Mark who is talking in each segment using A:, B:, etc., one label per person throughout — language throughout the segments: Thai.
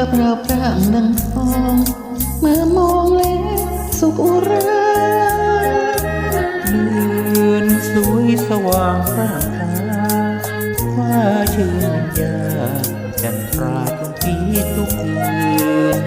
A: พระพร่างดังทอง เมื่อมองแล้วสุขอุรา
B: เดือนสวยสว่างร่างตาว่าชื่นยาจันทราทุกทีทุกคืน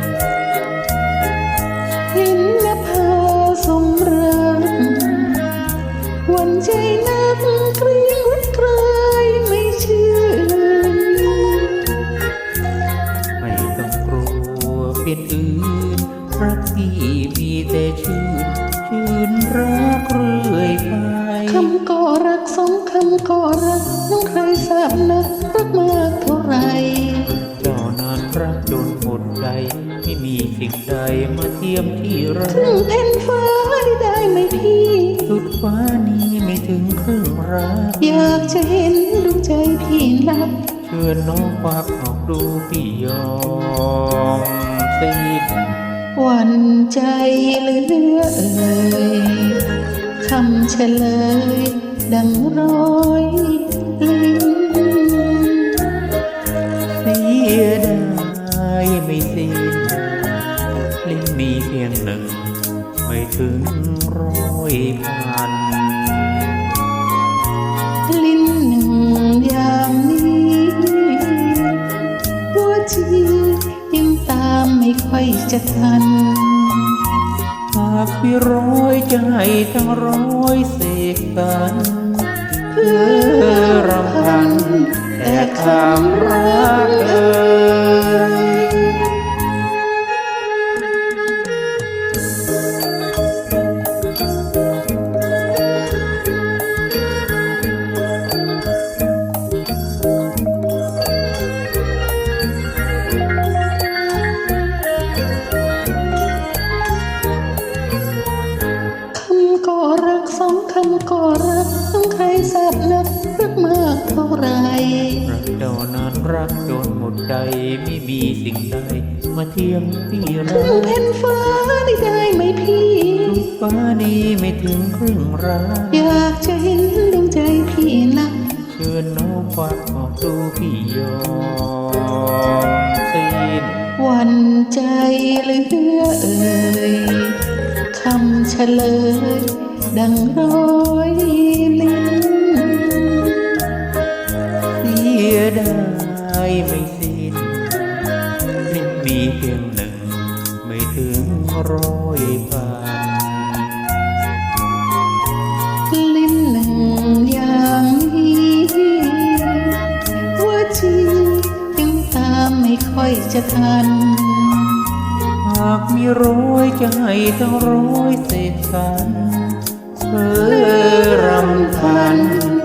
A: เป็
B: นอื่นรักพี่มีแต่ชื่น ชื่นรักเรื่อยไป
A: คำก็รักสองคำก็รักน้องใครทราบนะรักมากเท่าไหร
B: เจ้านานรักจนหมดใจไม่มีสิ่งใดมาเทียมที่รัก
A: ครึ่งแผ่นฟ้าได้ไหมพี่
B: สุดฟ้านี้ไม่ถึงครึ่งรัก
A: อยากจะเห็นดวงใจพี่นัก
B: เชิญน้องควักออกดูพี่ยอมสิ้น
A: ห วันใจเลือเอ่ยคำเฉลย ดังร้อยลิ้น
B: เสียดายไม่สิ้นลิ้นมีเพียงหนึ่ง ไม่ถึงร้อยพัน
A: ลิ้นหนึ่งอย่างนี้หัวจียังามไม่ค่อยจะทัน
B: หากพี่ร้อยใจทั้งร้อยเสกกันเพื่อรำพันแต่คำรักา
A: นา
B: นรักจนหมดใจไม่มีสิ่งใดมาเทียมพี่
A: ค
B: รั
A: รึ่ง
B: ก
A: แผ่นฟ้าได้ได้ไหมพี่
B: ฟ้านี้ไม่ถึงครึ่งรัก
A: อยากจะเห็นดวงใจพี่นัก
B: เชิญน้องควักออกดูพี่ยอมสิ้น
A: หวันใจเหลือเอ่ยคำเฉลยดังร้อยลิ้น
B: ยดายไม่สิ้นลิ้นมีเพียงหนึ่ง ไม่ถึงร้อยพัน
A: ลิ้นหนึ่งอย่างนี้หัวจียังตามไม่ค่อยจะทัน
B: หากมีร้อยใจทั้งร้อยเศษสันเผย